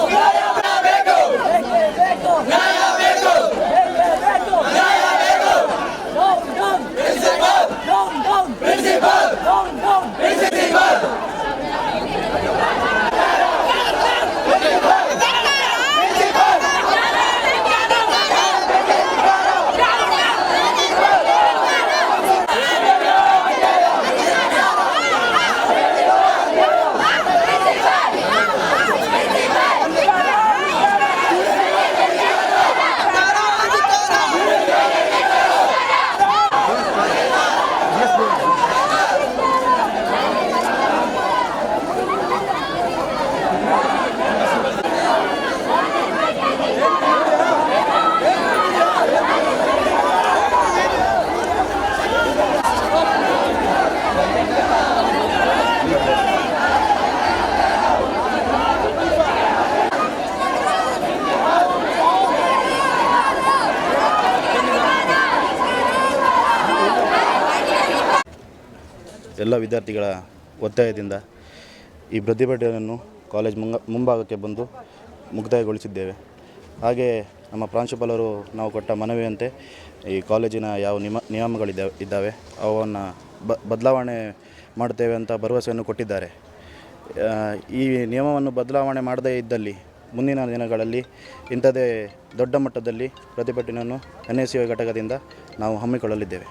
ಎಲ್ಲ ವಿದ್ಯಾರ್ಥಿಗಳ ಒತ್ತಾಯದಿಂದ ಈ ಪ್ರತಿಭಟನೆಯನ್ನು ಕಾಲೇಜ್ ಮುಂಗ ಮುಂಭಾಗಕ್ಕೆ ಬಂದು ಮುಕ್ತಾಯಗೊಳಿಸಿದ್ದೇವೆ. ಹಾಗೆ ನಮ್ಮ ಪ್ರಾಂಶುಪಾಲರು ನಾವು ಕೊಟ್ಟ ಮನವಿಯಂತೆ ಈ ಕಾಲೇಜಿನ ಯಾವ ನಿಮ ನಿಯಮಗಳಿದ್ದಾವೆ ಇದ್ದಾವೆ, ಅವನ್ನು ಬದಲಾವಣೆ ಮಾಡ್ತೇವೆ ಅಂತ ಭರವಸೆಯನ್ನು ಕೊಟ್ಟಿದ್ದಾರೆ. ಈ ನಿಯಮವನ್ನು ಬದಲಾವಣೆ ಮಾಡದೇ ಇದ್ದಲ್ಲಿ ಮುಂದಿನ ದಿನಗಳಲ್ಲಿ ಇಂಥದೇ ದೊಡ್ಡ ಮಟ್ಟದಲ್ಲಿ ಪ್ರತಿಭಟನೆಯನ್ನು ಎನ್ ಎಸ್ ಘಟಕದಿಂದ ನಾವು ಹಮ್ಮಿಕೊಳ್ಳಲಿದ್ದೇವೆ.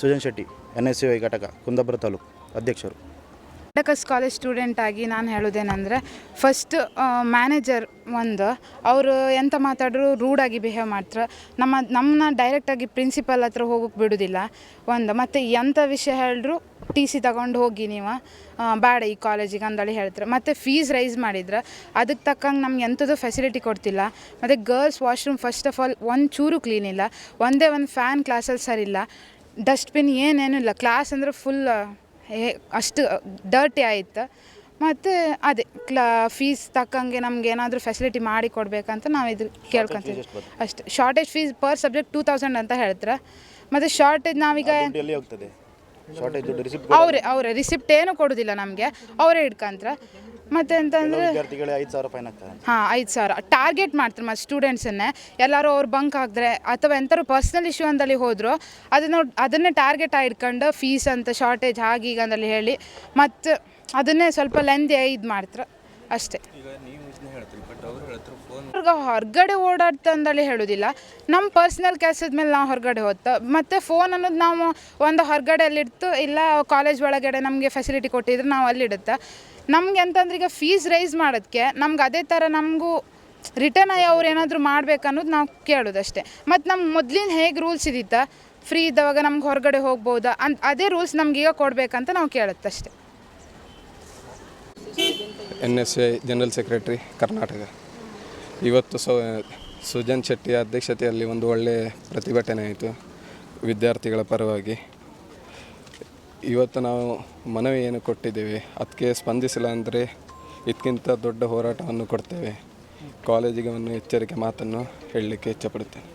Sujan Shetty N S U I ಘಟಕ, ಕುಂದಾಪುರ ತಾಲೂಕು ಅಧ್ಯಕ್ಷರು. ಘಟಕಸ್ ಕಾಲೇಜ್ ಸ್ಟೂಡೆಂಟ್ ಆಗಿ ನಾನು ಹೇಳೋದೇನೆಂದರೆ ಫಸ್ಟ್ ಮ್ಯಾನೇಜರ್ ಒಂದು, ಅವರು ಎಂತ ಮಾತಾಡಿದ್ರು ರೂಡಾಗಿ ಬಿಹೇವ್ ಮಾಡ್ತಾರೆ. ನಮ್ಮ ನಮ್ಮನ್ನ ಡೈರೆಕ್ಟಾಗಿ ಪ್ರಿನ್ಸಿಪಲ್ ಹತ್ರ ಹೋಗೋಕ್ಕೆ ಬಿಡೋದಿಲ್ಲ. ಒಂದು, ಮತ್ತು ಎಂಥ ವಿಷಯ ಹೇಳಿದ್ರು ಟಿ ಸಿ ತಗೊಂಡು ಹೋಗಿ ನೀವು ಬೇಡ ಈ ಕಾಲೇಜಿಗೆ ಅಂದೇಳಿ ಹೇಳ್ತಾರೆ. ಮತ್ತು ಫೀಸ್ ರೈಸ್ ಮಾಡಿದ್ರೆ ಅದಕ್ಕೆ ತಕ್ಕಂಗೆ ನಮ್ಗೆ ಎಂಥದ್ದು ಫೆಸಿಲಿಟಿ ಕೊಡ್ತಿಲ್ಲ. ಮತ್ತು girls washroom first of all ಒಂದು ಚೂರು ಕ್ಲೀನ್ ಇಲ್ಲ. ಒಂದೇ ಒಂದು ಫ್ಯಾನ್ ಕ್ಲಾಸಲ್ಲಿ ಸರಿಯಿಲ್ಲ. ಡಸ್ಟ್ಬಿನ್ ಏನೇನಿಲ್ಲ ಇಲ್ಲ ಕ್ಲಾಸ್ ಅಂದ್ರೆ ಫುಲ್ ಅಷ್ಟು ಡರ್ಟಿ ಆಯಿತು. ಮತ್ತು ಅದೇ ಕ್ಲಾ ಫೀಸ್ ತಕ್ಕಂಗೆ ನಮ್ಗೆ ಏನಾದರೂ ಫೆಸಿಲಿಟಿ ಮಾಡಿ ಕೊಡಬೇಕಂತ ನಾವು ಇದು ಕೇಳ್ಕೊತೀವಿ. ಅಷ್ಟು shortage fees per subject two thousand ಅಂತ ಹೇಳ್ತಾರೆ? ಮತ್ತು ಶಾರ್ಟೇಜ್ ನಾವೀಗ ಅವರೇ ಅವರೇ ರಿಸಿಪ್ಟ್ ಏನು ಕೊಡೋದಿಲ್ಲ ನಮಗೆ. ಅವರೇ ಹಿಡ್ಕಂತ್ರ. ಮತ್ತು ಅಂತಂದರೆ ವಿದ್ಯಾರ್ಥಿಗಳಿಗೆ ಐದು ಸಾವಿರ ಫೈನ್ ಆಗ್ತದೆ ಹಾಂ ಐದು ಸಾವಿರ. ಟಾರ್ಗೆಟ್ ಮಾಡ್ತಾರೆ ಮತ್ತು ಸ್ಟೂಡೆಂಟ್ಸನ್ನೇ ಎಲ್ಲರೂ ಅವ್ರು ಬಂಕ್ ಹಾಕಿದ್ರೆ ಅಥವಾ ಎಂಥರು ಪರ್ಸ್ನಲ್ ಇಶ್ಯೂ ಅಂದಲ್ಲಿ ಹೋದ್ರು ಅದನ್ನು ಅದನ್ನೇ ಟಾರ್ಗೆಟ್ ಇಟ್ಕೊಂಡು ಫೀಸ್ ಅಂತ ಶಾರ್ಟೇಜ್ ಹಾಗೆ ಈಗ ಅಂದಲ್ಲಿ ಹೇಳಿ ಮತ್ತು ಅದನ್ನೇ ಸ್ವಲ್ಪ ಲೆಂದಿ ಇದು ಮಾಡ್ತಾರೆ ಅಷ್ಟೇ. ಅವ್ರಿಗೆ ಹೊರಗಡೆ ಓಡಾಡ್ತಾ ಅಂದಲ್ಲಿ ಹೇಳೋದಿಲ್ಲ. ನಮ್ಮ ಪರ್ಸ್ನಲ್ ಕೆಲಸದ ಮೇಲೆ ನಾವು ಹೊರಗಡೆ ಹೋಗ್ತಾ ಮತ್ತು ಫೋನ್ ಅನ್ನೋದು ನಾವು ಒಂದು ಹೊರಗಡೆ ಅಲ್ಲಿಡ್ತು ಇಲ್ಲ ಕಾಲೇಜ್ ಒಳಗಡೆ ನಮಗೆ ಫೆಸಿಲಿಟಿ ಕೊಟ್ಟಿದ್ರೆ ನಾವು ಅಲ್ಲಿ ಅಲ್ಲಿಡುತ್ತೆ. ನಮ್ಗೆ ಅಂತಂದ್ರೆ ಈಗ ಫೀಸ್ ರೈಸ್ ಮಾಡೋದಕ್ಕೆ ನಮ್ಗೆ ಅದೇ ಥರ ನಮಗೂ ರಿಟರ್ನ್ ಆಗಿ ಅವ್ರು ಏನಾದರೂ ಅನ್ನೋದು ನಾವು ಕೇಳೋದಷ್ಟೇ ಮತ್ತು ನಮ್ಮ ಮೊದಲಿನ ಹೇಗೆ ರೂಲ್ಸ್ ಇದ್ದಿತ್ತ ಫ್ರೀ ಇದ್ದವಾಗ ನಮ್ಗೆ ಹೊರಗಡೆ ಹೋಗ್ಬೋದಾ? ಅಂತ ಅದೇ ರೂಲ್ಸ್ ನಮ್ಗೆ ಈಗ ಕೊಡಬೇಕಂತ ನಾವು ಕೇಳುತ್ತಷ್ಟೆ N S A general secretary Karnataka ಇವತ್ತು ಸೊ, ಸುಜನ್ ಶೆಟ್ಟಿ ಅಧ್ಯಕ್ಷತೆಯಲ್ಲಿ ಒಂದು ಒಳ್ಳೆಯ ಪ್ರತಿಭಟನೆ ಆಯಿತು. ವಿದ್ಯಾರ್ಥಿಗಳ ಪರವಾಗಿ. ಇವತ್ತು ನಾವು ಮನವಿ ಏನು ಕೊಟ್ಟಿದ್ದೇವೆ ಅದಕ್ಕೆ ಸ್ಪಂದಿಸಿಲ್ಲ ಅಂದರೆ ಇದಕ್ಕಿಂತ ದೊಡ್ಡ ಹೋರಾಟವನ್ನು ಕೊಡ್ತೇವೆ ಕಾಲೇಜಿಗೆ ಒಂದು ಎಚ್ಚರಿಕೆ ಮಾತನ್ನು ಹೇಳಲಿಕ್ಕೆ ಇಚ್ಛಪಡುತ್ತೇನೆ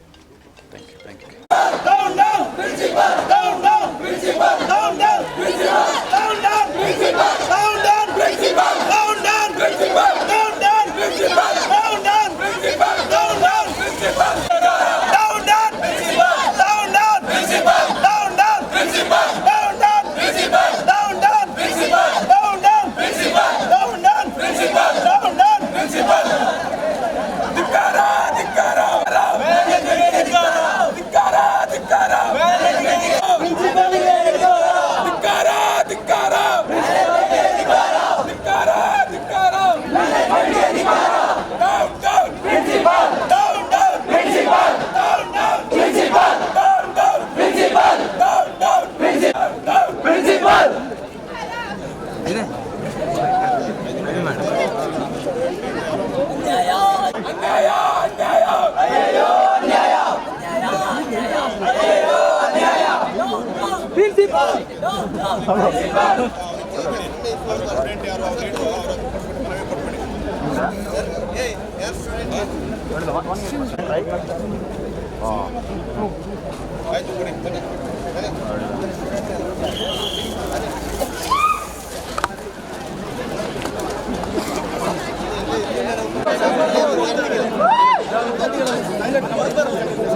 প্রিন্সিপাল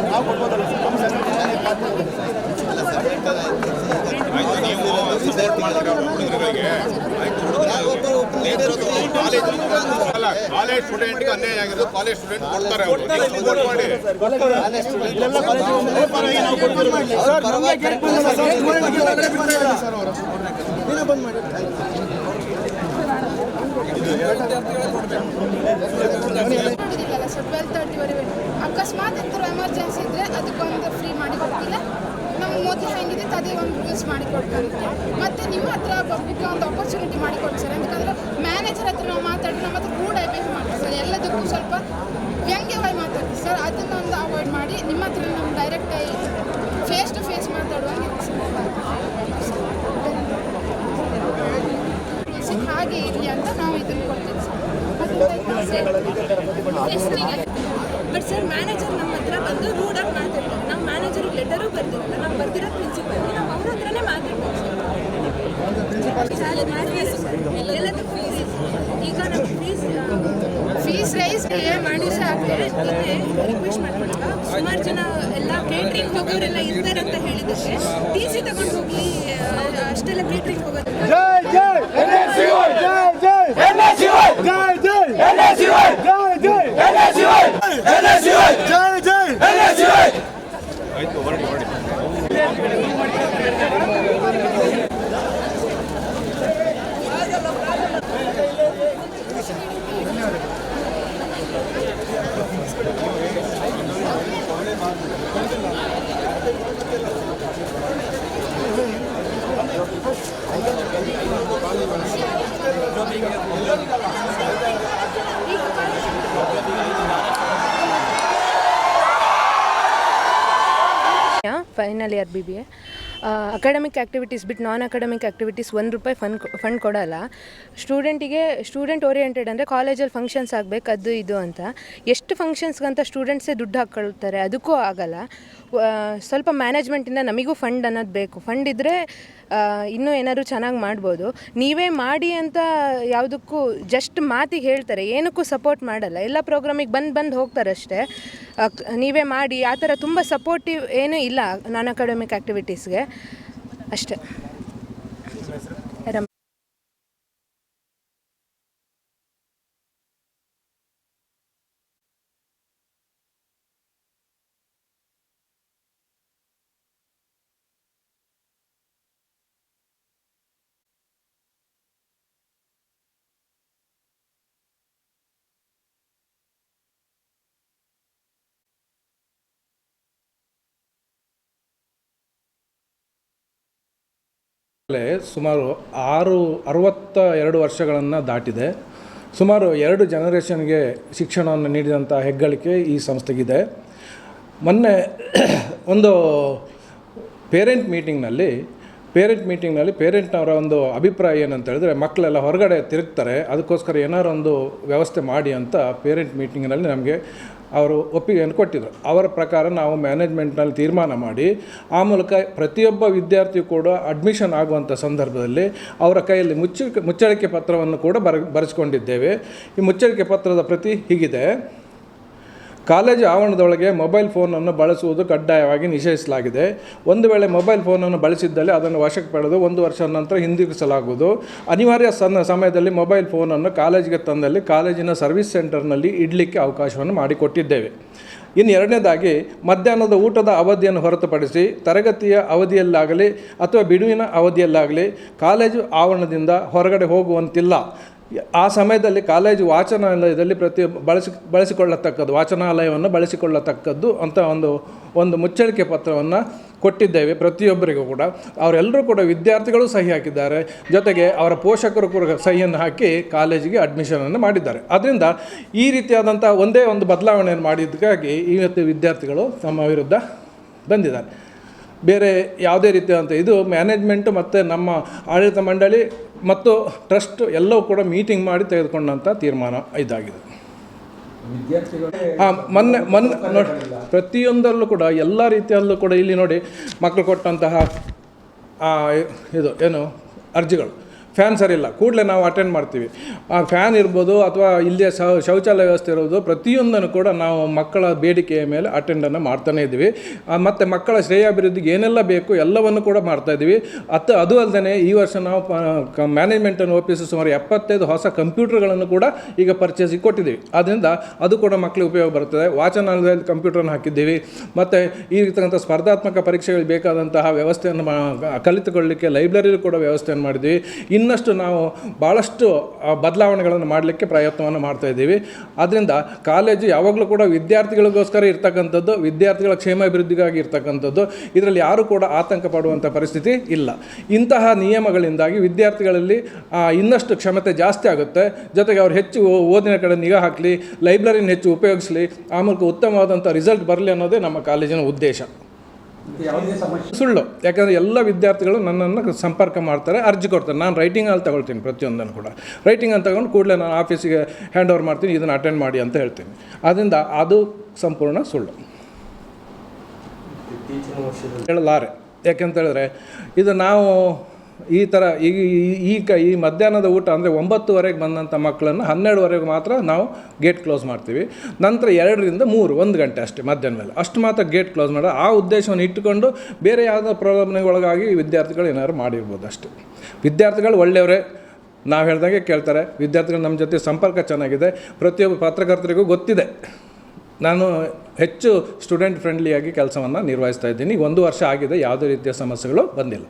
ನಾವು ಕೊಡ್ಬೋದಲ್ಲ ಕಾಲೇಜ್ ಸ್ಟೂಡೆಂಟ್ಗೆ ಅನ್ಯಾಯ ಆಗಿರೋದು ಕಾಲೇಜ್ ಸ್ಟೂಡೆಂಟ್ ಕೊಡ್ತಾರೆ ಟ್ವೆಲ್ ತರ್ಟಿವರೆಗೆ ಅಕಸ್ಮಾತ್ ಎಂಥರ ಎಮರ್ಜೆನ್ಸಿ ಇದ್ರೆ ಅದಕ್ಕೊಂದು ಫ್ರೀ ಮಾಡಿ ಕೊಡ್ತಿಲ್ಲ ನಮ್ಮ ಮೋದಿ ಹೆಂಗಿದೆ ಅದೇ ಒಂದು ರೂಲ್ಸ್ ಮಾಡಿಕೊಡ್ತಾರೆ ಮತ್ತು ನಿಮ್ಮ ಹತ್ರ ಪಬ್ಲಿಕ್ ಒಂದು ಆಪರ್ಚುನಿಟಿ ಮಾಡಿ ಕೊಡಿ ಸರ್. ಯಾಕಂದ್ರೆ ಮ್ಯಾನೇಜರ್ ಹತ್ರ ನಾವು ಮಾತಾಡಿ ನಮ್ಮ ಹತ್ರ ಕೂಡ ಬೇಸ್ ಮಾಡ್ತೀವಿ ಸರ್. ಎಲ್ಲದಕ್ಕೂ ಸ್ವಲ್ಪ ವ್ಯಂಗ್ಯವಾಗಿ ಮಾತಾಡ್ತೀವಿ ಸರ್. ಅದನ್ನೊಂದು ಅವಾಯ್ಡ್ ಮಾಡಿ ನಿಮ್ಮ ಹತ್ರ ನಮ್ಮ ಡೈರೆಕ್ಟಾಗಿ ಫೇಸ್ ಟು ಫೇಸ್ ಮಾತಾಡುವಂಗೆ ಸರ್. ಹಾಗೆ ಇರಲಿ ಅಂತ ನಾವು ಇದನ್ನು ಕೊಡ್ತೀವಿ ಸರ್. ಬಟ್ ಸರ್ ಮ್ಯಾನೇಜರ್ ನಮ್ಮ ಹತ್ರ ಬಂದು ರೂಡಾಗಿ ಮಾತಾಡ್ತಾರೆ. ನಾವು ಮ್ಯಾನೇಜರ್ಗೆ ಲೆಟರು ಬರ್ದಿರಲ್ಲ ನಾವು ಬರ್ತಿರೋ ಪ್ರಿನ್ಸಿಪಲ್ ನಾವು ಅವ್ರ ಹತ್ರನೇ ಮಾತಾಡ್ತೀವಿ ಸರ್ ಎಲ್ಲದಕ್ಕೂ ಫೀಸ್ ಈಗ ನಮ್ಮ ಫೀಸ್ ಫೀಸ್ ರೈಸ್ ಮಾಡಿದ್ರೆ ಆಗ್ತದೆ? ರಿಕ್ವೆಸ್ಟ್ ಮಾಡ್ಕೊಳಕ ಸುಮಾರು ಜನ ಎಲ್ಲ ಕೇಟ್ರಿಂಗ್ ಹೋಗೋರೆಲ್ಲ ಇರ್ತಾರೆ ಅಂತ ಹೇಳಿದ್ದಕ್ಕೆ ಟಿ ಸಿ ತಗೊಂಡು ಹೋಗಿ ಅಷ್ಟೆಲ್ಲ ಕೇಟ್ರಿಂಗ್ ಹೋಗೋದು final year B B A academic activities bit non academic activities ಒಂದು ರೂಪಾಯಿ ಫಂಡ್ ಫಂಡ್ ಕೊಡೋಲ್ಲ. ಸ್ಟೂಡೆಂಟಿಗೆ ಸ್ಟೂಡೆಂಟ್ ಓರಿಯೆಂಟೆಡ್ ಅಂದರೆ ಕಾಲೇಜಲ್ಲಿ ಫಂಕ್ಷನ್ಸ್ ಆಗಬೇಕು, ಅದು ಇದು ಅಂತ. ಎಷ್ಟು ಫಂಕ್ಷನ್ಸ್ಗಂತ ಸ್ಟೂಡೆಂಟ್ಸೇ ದುಡ್ಡು ಹಾಕ್ಕೊಳ್ತಾರೆ, ಅದಕ್ಕೂ ಆಗಲ್ಲ. ಸ್ವಲ್ಪ ಮ್ಯಾನೇಜ್ಮೆಂಟಿಂದ ನಮಗೂ ಫಂಡ್ ಅನ್ನೋದು ಬೇಕು. ಫಂಡ್ ಇದ್ದರೆ ಇನ್ನೂ ಏನಾದ್ರು ಚೆನ್ನಾಗಿ ಮಾಡ್ಬೋದು. ನೀವೇ ಮಾಡಿ ಅಂತ ಯಾವುದಕ್ಕೂ ಜಸ್ಟ್ ಮಾತಿಗೆ ಹೇಳ್ತಾರೆ. ಏನಕ್ಕೂ ಸಪೋರ್ಟ್ ಮಾಡಲ್ಲ. ಎಲ್ಲ ಪ್ರೋಗ್ರಾಮಿಗೆ ಬಂದು ಬಂದು ಹೋಗ್ತಾರೆ ಅಷ್ಟೇ ನೀವೇ ಮಾಡಿ. ಆ ಥರ ತುಂಬ ಸಪೋರ್ಟಿವ್ ಏನೂ ಇಲ್ಲ. ನಾನ್ ಅಕಾಡೆಮಿಕ್ ಆ್ಯಕ್ಟಿವಿಟೀಸ್ಗೆ ಅಷ್ಟೇ. ಸುಮಾರು ಆರು, ಅರವತ್ತ ಎರಡು ವರ್ಷಗಳನ್ನು ದಾಟಿದೆ. ಸುಮಾರು ಎರಡು ಜನರೇಷನ್ಗೆ ಶಿಕ್ಷಣವನ್ನು ನೀಡಿದಂಥ ಹೆಗ್ಗಳಿಕೆ ಈ ಸಂಸ್ಥೆಗಿದೆ. ಮೊನ್ನೆ ಒಂದು ಪೇರೆಂಟ್ ಮೀಟಿಂಗ್ನಲ್ಲಿ ಪೇರೆಂಟ್ ಮೀಟಿಂಗ್ನಲ್ಲಿ ಪೇರೆಂಟ್ನವರ ಒಂದು ಅಭಿಪ್ರಾಯ ಏನಂತ ಹೇಳಿದ್ರೆ, ಮಕ್ಕಳೆಲ್ಲ ಹೊರಗಡೆ ತಿರುಗ್ತಾರೆ, ಅದಕ್ಕೋಸ್ಕರ ಏನಾರು ಒಂದು ವ್ಯವಸ್ಥೆ ಮಾಡಿ ಅಂತ ಪೇರೆಂಟ್ ಮೀಟಿಂಗ್ನಲ್ಲಿ ನಮಗೆ ಅವರು ಒಪ್ಪಿಗೆಯನ್ನು ಕೊಟ್ಟಿದ್ದರು ಅವರ ಪ್ರಕಾರ ನಾವು ಮ್ಯಾನೇಜ್ಮೆಂಟ್ನಲ್ಲಿ ತೀರ್ಮಾನ ಮಾಡಿ, ಆ ಮೂಲಕ ಪ್ರತಿಯೊಬ್ಬ ವಿದ್ಯಾರ್ಥಿ ಕೂಡ ಅಡ್ಮಿಷನ್ ಆಗುವಂಥ ಸಂದರ್ಭದಲ್ಲಿ ಅವರ ಕೈಯಲ್ಲಿ ಮುಚ್ಚ, ಮುಚ್ಚಳಿಕೆ ಪತ್ರವನ್ನು ಕೂಡ ಬರ, ಬರೆಸ್ಕೊಂಡಿದ್ದೇವೆ. ಈ ಮುಚ್ಚಳಿಕೆ ಪತ್ರದ ಪ್ರತಿ ಹೀಗಿದೆ. ಕಾಲೇಜು ಆವರಣದೊಳಗೆ ಮೊಬೈಲ್ ಫೋನನ್ನು ಬಳಸುವುದು ಕಡ್ಡಾಯವಾಗಿ ನಿಷೇಧಿಸಲಾಗಿದೆ. ಒಂದು ವೇಳೆ ಮೊಬೈಲ್ ಫೋನನ್ನು ಬಳಸಿದ್ದಲ್ಲಿ ಅದನ್ನು ವಶಕ್ಕೆ ಪಡೆದು ಒಂದು ವರ್ಷದ ನಂತರ ಹಿಂದಿರುಗಿಸಲಾಗುವುದು. ಅನಿವಾರ್ಯ ಸನ್ನ ಸಮಯದಲ್ಲಿ ಮೊಬೈಲ್ ಫೋನನ್ನು ಕಾಲೇಜಿಗೆ ತಂದಲ್ಲಿ ಕಾಲೇಜಿನ ಸರ್ವಿಸ್ ಸೆಂಟರ್ನಲ್ಲಿ ಇಡಲಿಕ್ಕೆ ಅವಕಾಶವನ್ನು ಮಾಡಿಕೊಟ್ಟಿದ್ದೇವೆ. ಇನ್ನು ಎರಡನೇದಾಗಿ, ಮಧ್ಯಾಹ್ನದ ಊಟದ ಅವಧಿಯನ್ನು ಹೊರತುಪಡಿಸಿ ತರಗತಿಯ ಅವಧಿಯಲ್ಲಾಗಲಿ ಅಥವಾ ಬಿಡುವಿನ ಅವಧಿಯಲ್ಲಾಗಲಿ ಕಾಲೇಜು ಆವರಣದಿಂದ ಹೊರಗಡೆ ಹೋಗುವಂತಿಲ್ಲ. ಆ ಸಮಯದಲ್ಲಿ ಕಾಲೇಜು ವಾಚನಾಲಯದಲ್ಲಿ ಪ್ರತಿ ಬಳಸಿ, ಬಳಸಿಕೊಳ್ಳತಕ್ಕದ್ದು, ವಾಚನಾಲಯವನ್ನು ಬಳಸಿಕೊಳ್ಳತಕ್ಕದ್ದು ಅಂತ ಒಂದು ಒಂದು ಮುಚ್ಚಳಿಕೆ ಪತ್ರವನ್ನು ಕೊಟ್ಟಿದ್ದೇವೆ ಪ್ರತಿಯೊಬ್ಬರಿಗೂ ಕೂಡ. ಅವರೆಲ್ಲರೂ ಕೂಡ ವಿದ್ಯಾರ್ಥಿಗಳು ಸಹಿ ಹಾಕಿದ್ದಾರೆ. ಜೊತೆಗೆ ಅವರ ಪೋಷಕರು ಕೂಡ ಸಹಿಯನ್ನು ಹಾಕಿ ಕಾಲೇಜಿಗೆ ಅಡ್ಮಿಷನನ್ನು ಮಾಡಿದ್ದಾರೆ. ಅದರಿಂದ ಈ ರೀತಿಯಾದಂಥ ಒಂದೇ ಒಂದು ಬದಲಾವಣೆಯನ್ನು ಮಾಡಿದ್ದಕ್ಕಾಗಿ ಇವತ್ತು ವಿದ್ಯಾರ್ಥಿಗಳು ನಮ್ಮ ವಿರುದ್ಧ ಬಂದಿದ್ದಾರೆ. ಬೇರೆ ಯಾವುದೇ ರೀತಿಯಾದಂಥ ಇದು ಮ್ಯಾನೇಜ್ಮೆಂಟು ಮತ್ತು ನಮ್ಮ ಆಡಳಿತ ಮಂಡಳಿ ಮತ್ತು ಟ್ರಸ್ಟ್ ಎಲ್ಲವೂ ಕೂಡ ಮೀಟಿಂಗ್ ಮಾಡಿ ತೆಗೆದುಕೊಂಡಂಥ ತೀರ್ಮಾನ ಇದಾಗಿದೆ. ಹಾಂ ಮೊನ್ನೆ ಮೊನ್ನೆ ನೋಡಿ ಪ್ರತಿಯೊಂದರಲ್ಲೂ ಕೂಡ ಎಲ್ಲ ರೀತಿಯಲ್ಲೂ ಕೂಡ ಇಲ್ಲಿ ನೋಡಿ ಮಕ್ಕಳು ಕೊಟ್ಟಂತಹ ಇದು ಏನು ಅರ್ಜಿಗಳು. ಫ್ಯಾನ್ ಸರಿಯಿಲ್ಲ ಕೂಡಲೇ ನಾವು ಅಟೆಂಡ್ ಮಾಡ್ತೀವಿ. ಆ ಫ್ಯಾನ್ ಇರ್ಬೋದು ಅಥವಾ ಇಲ್ಲಿಯ ಶೌ- ಶೌಚಾಲಯ ವ್ಯವಸ್ಥೆ ಇರೋದು, ಪ್ರತಿಯೊಂದನ್ನು ಕೂಡ ನಾವು ಮಕ್ಕಳ ಬೇಡಿಕೆಯ ಮೇಲೆ ಅಟೆಂಡನ್ನು ಮಾಡ್ತಾನೇ ಇದ್ದೀವಿ. ಮತ್ತು ಮಕ್ಕಳ ಶ್ರೇಯಾಭಿವೃದ್ಧಿಗೆ ಏನೆಲ್ಲ ಬೇಕು ಎಲ್ಲವನ್ನು ಕೂಡ ಮಾಡ್ತಾ ಇದ್ದೀವಿ. ಅತ್ತ ಅದು ಅಲ್ಲದೆ ಈ ವರ್ಷ ನಾವು ಮ್ಯಾನೇಜ್ಮೆಂಟನ್ನು ಒಪ್ಪಿಸಿ ಸುಮಾರು ಎಪ್ಪತ್ತೈದು ಹೊಸ ಕಂಪ್ಯೂಟರ್ಗಳನ್ನು ಕೂಡ ಈಗ ಪರ್ಚೇಸಿಗೆ ಕೊಟ್ಟಿದ್ದೀವಿ. ಆದ್ದರಿಂದ ಅದು ಕೂಡ ಮಕ್ಕಳಿಗೆ ಉಪಯೋಗ ಬರ್ತದೆ ವಾಚನಾಲಯದಲ್ಲಿ ಕಂಪ್ಯೂಟರ್ನ ಹಾಕಿದ್ದೀವಿ. ಮತ್ತು ಈ ರೀತಿಯಂಥ ಸ್ಪರ್ಧಾತ್ಮಕ ಪರೀಕ್ಷೆಗಳಿಗೆ ಬೇಕಾದಂತಹ ವ್ಯವಸ್ಥೆಯನ್ನು ಕಲಿತುಕೊಳ್ಳಲಿಕ್ಕೆ ಲೈಬ್ರರಿ ಕೂಡ ವ್ಯವಸ್ಥೆಯನ್ನು ಮಾಡಿದ್ದೀವಿ. ಇನ್ನಷ್ಟು ನಾವು ಭಾಳಷ್ಟು ಬದಲಾವಣೆಗಳನ್ನು ಮಾಡಲಿಕ್ಕೆ ಪ್ರಯತ್ನವನ್ನು ಮಾಡ್ತಾ ಇದ್ದೀವಿ. ಆದ್ದರಿಂದ ಕಾಲೇಜು ಯಾವಾಗಲೂ ಕೂಡ ವಿದ್ಯಾರ್ಥಿಗಳಿಗೋಸ್ಕರ ಇರ್ತಕ್ಕಂಥದ್ದು, ವಿದ್ಯಾರ್ಥಿಗಳ ಕ್ಷೇಮಾಭಿವೃದ್ಧಿಗಾಗಿ ಇರ್ತಕ್ಕಂಥದ್ದು, ಇದರಲ್ಲಿ ಯಾರೂ ಕೂಡ ಆತಂಕ ಪಡುವಂಥ ಪರಿಸ್ಥಿತಿ ಇಲ್ಲ. ಇಂತಹ ನಿಯಮಗಳಿಂದಾಗಿ ವಿದ್ಯಾರ್ಥಿಗಳಲ್ಲಿ ಇನ್ನಷ್ಟು ಕ್ಷಮತೆ ಜಾಸ್ತಿ ಆಗುತ್ತೆ. ಜೊತೆಗೆ ಅವ್ರು ಹೆಚ್ಚು ಓದಿನ ಕಡೆ ನಿಗಾ ಹಾಕಲಿ, ಲೈಬ್ರರಿನ ಹೆಚ್ಚು ಉಪಯೋಗಿಸಲಿ ಆ ಮೂಲಕ ಉತ್ತಮವಾದಂಥ ರಿಸಲ್ಟ್ ಬರಲಿ ಅನ್ನೋದೇ ನಮ್ಮ ಕಾಲೇಜಿನ ಉದ್ದೇಶ. ಸುಳ್ಳು. ಯಾಕಂದರೆ ಎಲ್ಲ ವಿದ್ಯಾರ್ಥಿಗಳು ನನ್ನನ್ನು ಸಂಪರ್ಕ ಮಾಡ್ತಾರೆ ಅರ್ಜಿ ಕೊಡ್ತಾರೆ. ನಾನು ರೈಟಿಂಗ್ ಅಲ್ಲಿ ತಗೊಳ್ತೀನಿ ಪ್ರತಿಯೊಂದನ್ನು ಕೂಡ. ರೈಟಿಂಗ್ ಅಂತ ತಗೊಂಡು ಕೂಡಲೇ ನಾನು ಆಫೀಸಿಗೆ ಹ್ಯಾಂಡ್ ಓವರ್ ಮಾಡ್ತೀನಿ ಇದನ್ನು ಅಟೆಂಡ್ ಮಾಡಿ ಅಂತ ಹೇಳ್ತೀನಿ. ಅದರಿಂದ ಅದು ಸಂಪೂರ್ಣ ಸುಳ್ಳು. ಹೇಳಲಾರೆ. ಯಾಕೆಂತ ಹೇಳಿದ್ರೆ ಇದು ನಾವು ಈ ಥರ ಈ ಈ- ಈ ಕ ಈ ಮಧ್ಯಾಹ್ನದ ಊಟ ಅಂದರೆ ಒಂಬತ್ತುವರೆಗೆ ಬಂದಂಥ ಮಕ್ಕಳನ್ನು ಹನ್ನೆರಡುವರೆಗೆ ಮಾತ್ರ ನಾವು ಗೇಟ್ ಕ್ಲೋಸ್ ಮಾಡ್ತೀವಿ. ನಂತರ ಎರಡರಿಂದ ಮೂರು, ಒಂದು ಗಂಟೆ ಅಷ್ಟೇ ಮಧ್ಯಾಹ್ನ ಮೇಲೆ. ಅಷ್ಟು ಮಾತ್ರ ಗೇಟ್ ಕ್ಲೋಸ್ ಮಾಡೋ, ಆ ಉದ್ದೇಶವನ್ನು ಇಟ್ಟುಕೊಂಡು ಬೇರೆ ಯಾವುದೋ ಪ್ರಾಬ್ಲಮ್ಗೆ ಒಳಗಾಗಿ ವಿದ್ಯಾರ್ಥಿಗಳು ಏನಾದ್ರು ಮಾಡಿರ್ಬೋದು ಅಷ್ಟೇ. ವಿದ್ಯಾರ್ಥಿಗಳು ಒಳ್ಳೆಯವರೇ, ನಾವು ಹೇಳ್ದಂಗೆ ಕೇಳ್ತಾರೆ. ವಿದ್ಯಾರ್ಥಿಗಳು ನಮ್ಮ ಜೊತೆ ಸಂಪರ್ಕ ಚೆನ್ನಾಗಿದೆ, ಪ್ರತಿಯೊಬ್ಬ ಪತ್ರಕರ್ತರಿಗೂ ಗೊತ್ತಿದೆ. ನಾನು ಹೆಚ್ಚು ಸ್ಟೂಡೆಂಟ್ ಫ್ರೆಂಡ್ಲಿಯಾಗಿ ಕೆಲಸವನ್ನು ನಿರ್ವಹಿಸ್ತಾ ಇದ್ದೀನಿ. ಒಂದು ವರ್ಷ ಆಗಿದೆ, ಯಾವುದೇ ರೀತಿಯ ಸಮಸ್ಯೆಗಳು ಬಂದಿಲ್ಲ.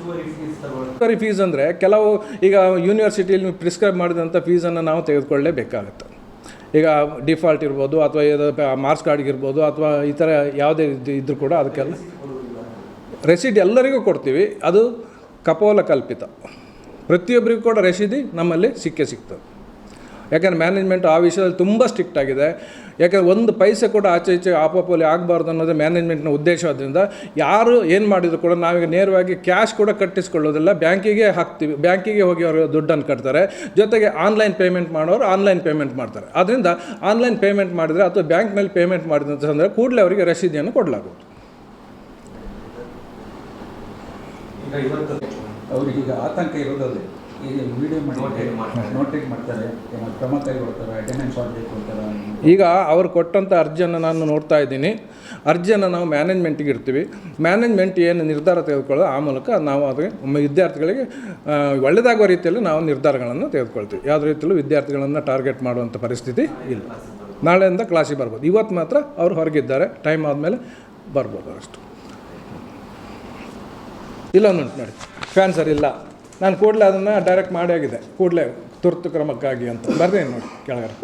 ಹೆಚ್ಚುವರಿ ಫೀಸ್ ಅಂದರೆ ಕೆಲವು ಈಗ ಯೂನಿವರ್ಸಿಟಿಯಲ್ಲಿ ಪ್ರಿಸ್ಕ್ರೈಬ್ ಮಾಡಿದಂಥ ಫೀಸನ್ನು ನಾವು ತೆಗೆದುಕೊಳ್ಳಲೇಬೇಕಾಗುತ್ತೆ ಈಗ ಡಿಫಾಲ್ಟ್ ಇರ್ಬೋದು ಅಥವಾ ಮಾರ್ಕ್ಸ್ ಕಾರ್ಡ್ಗೆ ಇರ್ಬೋದು ಅಥವಾ ಈ ಥರ ಯಾವುದೇ ಇದು ಇದ್ರೂ ಕೂಡ ಅದಕ್ಕೆಲ್ಲ ರೆಸಿಡ್ ಎಲ್ಲರಿಗೂ ಕೊಡ್ತೀವಿ. ಅದು ಕಪೋಲ ಕಲ್ಪಿತ ಪ್ರತಿಯೊಬ್ಬರಿಗೂ ಕೂಡ ರಸೀದಿ ನಮ್ಮಲ್ಲಿ ಸಿಕ್ಕೇ ಸಿಗ್ತದೆ. ಯಾಕಂದ್ರೆ ಮ್ಯಾನೇಜ್ಮೆಂಟ್ ಆ ವಿಷಯದಲ್ಲಿ ತುಂಬ ಸ್ಟ್ರಿಕ್ಟ್ ಆಗಿದೆ. ಯಾಕಂದ್ರೆ ಒಂದು ಪೈಸೆ ಕೂಡ ಆಚೆ ಈಚೆ ಆಪಾಪೋಲಿ ಆಗಬಾರ್ದು ಅನ್ನೋದೇ ಮ್ಯಾನೇಜ್ಮೆಂಟ್ನ ಉದ್ದೇಶ ಆದ್ದರಿಂದ ಯಾರು ಏನು ಮಾಡಿದ್ರು ಕೂಡ ನಾವೀಗ ನೇರವಾಗಿ ಕ್ಯಾಶ್ ಕೂಡ ಕಟ್ಟಿಸ್ಕೊಳ್ಳೋದಿಲ್ಲ. ಬ್ಯಾಂಕಿಗೆ ಹಾಕ್ತೀವಿ. ಬ್ಯಾಂಕಿಗೆ ಹೋಗಿ ಅವರು ದುಡ್ಡನ್ನು ಕಟ್ತಾರೆ. ಜೊತೆಗೆ ಆನ್ಲೈನ್ ಪೇಮೆಂಟ್ ಮಾಡೋರು ಆನ್ಲೈನ್ ಪೇಮೆಂಟ್ ಮಾಡ್ತಾರೆ. ಆದ್ದರಿಂದ ಆನ್ಲೈನ್ ಪೇಮೆಂಟ್ ಮಾಡಿದರೆ ಅಥವಾ ಬ್ಯಾಂಕ್ನಲ್ಲಿ ಪೇಮೆಂಟ್ ಮಾಡಿದಂಥ ಅಂದ್ರೆ ಕೂಡಲೇ ಅವರಿಗೆ ರಸೀದಿಯನ್ನು ಕೊಡಲಾಗುವುದು. ಈಗ ಇವತ್ತು ಅವ್ರಿಗೆ ಈಗ ಆತಂಕ ಇರೋದಲ್ಲೇ ವಿಡಿಯೋ ಮಾಡಿ ನೋಟೇಟ್ ಮಾಡ್ತಾರೆ. ಏನೋ ಕ್ರಮ ಕೈಗೊಳ್ತಾರೆ ಅಟೆಂಡೆನ್ಸ್ ಮಾಡಬೇಕು ಅಂತಾರೆ ಈಗ ಅವರು ಕೊಟ್ಟಂಥ ಅರ್ಜಿಯನ್ನು ನಾನು ನೋಡ್ತಾ ಇದ್ದೀನಿ. ಅರ್ಜಿಯನ್ನು ನಾವು ಮ್ಯಾನೇಜ್ಮೆಂಟಿಗೆ ಇರ್ತೀವಿ ಮ್ಯಾನೇಜ್ಮೆಂಟ್ ಏನು ನಿರ್ಧಾರ ತೆಗೆದುಕೊಳ್ಳೋದು ಆ ಮೂಲಕ ನಾವು ಅದಕ್ಕೆ ವಿದ್ಯಾರ್ಥಿಗಳಿಗೆ ಒಳ್ಳೆಯದಾಗುವ ರೀತಿಯಲ್ಲಿ ನಾವು ನಿರ್ಧಾರಗಳನ್ನು ತೆಗೆದುಕೊಳ್ತೀವಿ. ಯಾವುದೇ ರೀತಿಯಲ್ಲೂ ವಿದ್ಯಾರ್ಥಿಗಳನ್ನು ಟಾರ್ಗೆಟ್ ಮಾಡುವಂಥ ಪರಿಸ್ಥಿತಿ ಇಲ್ಲ. ನಾಳೆಯಿಂದ ಕ್ಲಾಸಿಗೆ ಬರ್ಬೋದು. ಇವತ್ತು ಮಾತ್ರ ಅವರು ಹೊರಗಿದ್ದಾರೆ. ಟೈಮ್ ಆದಮೇಲೆ ಬರ್ಬೋದು ಅಷ್ಟು. ಇಲ್ಲ ನೋಡಿ. ಫ್ಯಾನ್ಸರ್ ಇಲ್ಲ. ನಾನು ಕೂಡಲೇ ಅದನ್ನು ಡೈರೆಕ್ಟ್ ಮಾಡಿ ಆಗಿದೆ. ಕೂಡಲೇ ತುರ್ತು ಕ್ರಮಕ್ಕಾಗಿ ಅಂತ. ಬರ್ದೇನು ನೋಡಿ ಕೆಳಗಡೆ.